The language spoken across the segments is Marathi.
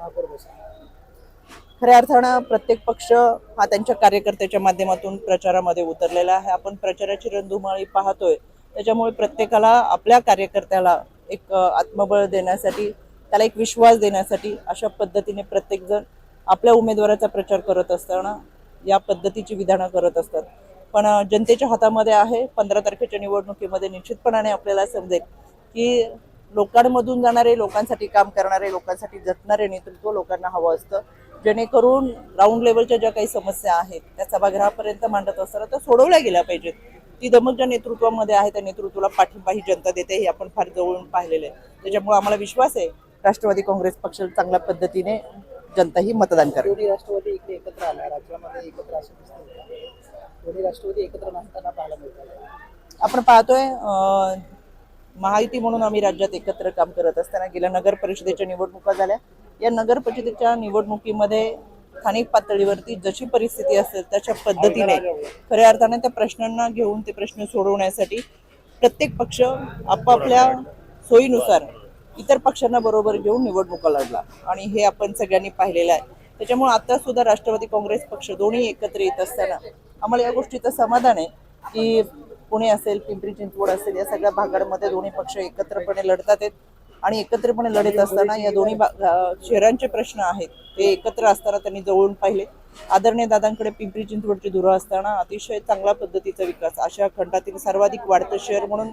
महापौर खऱ्या अर्थानं प्रत्येक पक्ष हा त्यांच्या कार्यकर्त्याच्या माध्यमातून प्रचारामध्ये उतरलेला आहे. आपण प्रचाराची रणधुमाळी पाहतोय. त्याच्यामुळे प्रत्येकाला आपल्या कार्यकर्त्याला एक आत्मबळ देण्यासाठी त्याला एक विश्वास देण्यासाठी अशा पद्धतीने प्रत्येकजण आपल्या उमेदवाराचा प्रचार करत असताना या पद्धतीची विधानं करत असतात. पण जनतेच्या हातामध्ये आहे. पंधरा तारखेच्या निवडणुकीमध्ये निश्चितपणाने आपल्याला समजेल की लोकांमधून जाणारे लोकांसाठी काम करणारे लोकांसाठी जतणारे नेतृत्व लोकांना हवं असतं. जेणेकरून ग्राउंड लेवलच्या ज्या काही समस्या आहेत त्या सभागृहापर्यंत मांडत असताना त्या सोडवल्या गेल्या पाहिजेत. ती दमक ज्या नेतृत्वामध्ये आहे त्या नेतृत्वाला पाठिंबा ही जनता देते हे आपण फार जवळून पाहिलेलं आहे. त्याच्यामुळे आम्हाला विश्वास आहे राष्ट्रवादी काँग्रेस पक्ष चांगल्या पद्धतीने जनता ही मतदान करेल. राष्ट्रवादी इकडे एकत्र आल्या राज्यामध्ये एकत्र असं राष्ट्रवादी एकत्र नसताना पाहायला मिळतात आपण पाहतोय महायुती म्हणून आम्ही राज्यात एकत्र काम करत असताना गेल्या नगर परिषदेच्या निवडणुका झाल्या. या नगर परिषदेच्या निवडणुकीमध्ये स्थानिक पातळीवरती जशी परिस्थिती असेल तशा पद्धतीने खऱ्या अर्थाने त्या प्रश्नांना घेऊन ते प्रश्न सोडवण्यासाठी प्रत्येक पक्ष आपापल्या सोयीनुसार इतर पक्षांना बरोबर घेऊन निवडणुका लढला आणि हे आपण सगळ्यांनी पाहिलेलं आहे. त्याच्यामुळे आता सुद्धा राष्ट्रवादी काँग्रेस पक्ष दोन्ही एकत्र येत असताना आम्हाला या गोष्टीचं समाधान आहे की पुणे असेल पिंपरी चिंचवड असेल या सगळ्या भागांमध्ये दोन्ही पक्ष एकत्रपणे लढतात आहेत. आणि एकत्रपणे लढत असताना या दोन्ही शहरांचे प्रश्न आहेत. ते एकत्र असताना त्यांनी जवळून पाहिले. आदरणीय दादांकडे पिंपरी चिंचवडची धुरं असताना अतिशय चांगल्या पद्धतीचा विकास अशा खंडातील सर्वाधिक वाढतं शहर म्हणून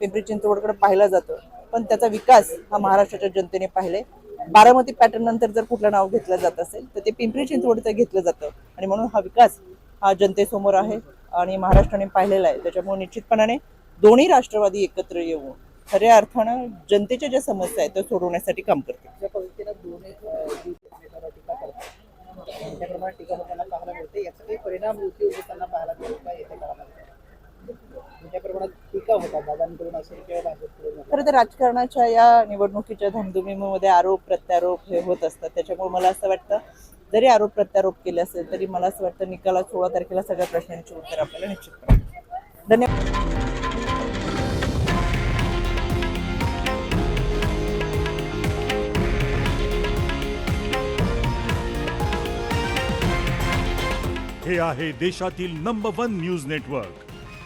पिंपरी चिंचवडकडे पाहिलं जातं. पण त्याचा विकास हा महाराष्ट्राच्या जनतेने पाहिले. बारामती पॅटर्न नंतर जर कुठलं नाव घेतलं जात असेल तर ते पिंपरी चिंचवडचं घेतलं जातं. आणि म्हणून हा विकास हा जनतेसमोर आहे. आणि महाराष्ट्राने पाहिलेला आहे. त्याच्यामुळे निश्चितपणाने दोन्ही राष्ट्रवादी एकत्र येऊन खऱ्या अर्थानं जनतेच्या ज्या समस्या आहेत त्या सोडवण्यासाठी काम करते होताना पाहायला परिणाम का दादांकडून असेल किंवा भाजपकडून असेल. खरं तर राजकारणाच्या या निवडणुकीच्या धामधुमीमध्ये आरोप प्रत्यारोप हे होत असतात. त्याच्यामुळे मला असं वाटतं जरी आरोप प्रत्यारोप केले असेल तरी मला असं वाटतं निकाला सोळा तारखेला सगळ्या प्रश्नांची उत्तर आपल्याला निश्चित धन्यवाद. हे आहे देशातील नंबर वन न्यूज नेटवर्क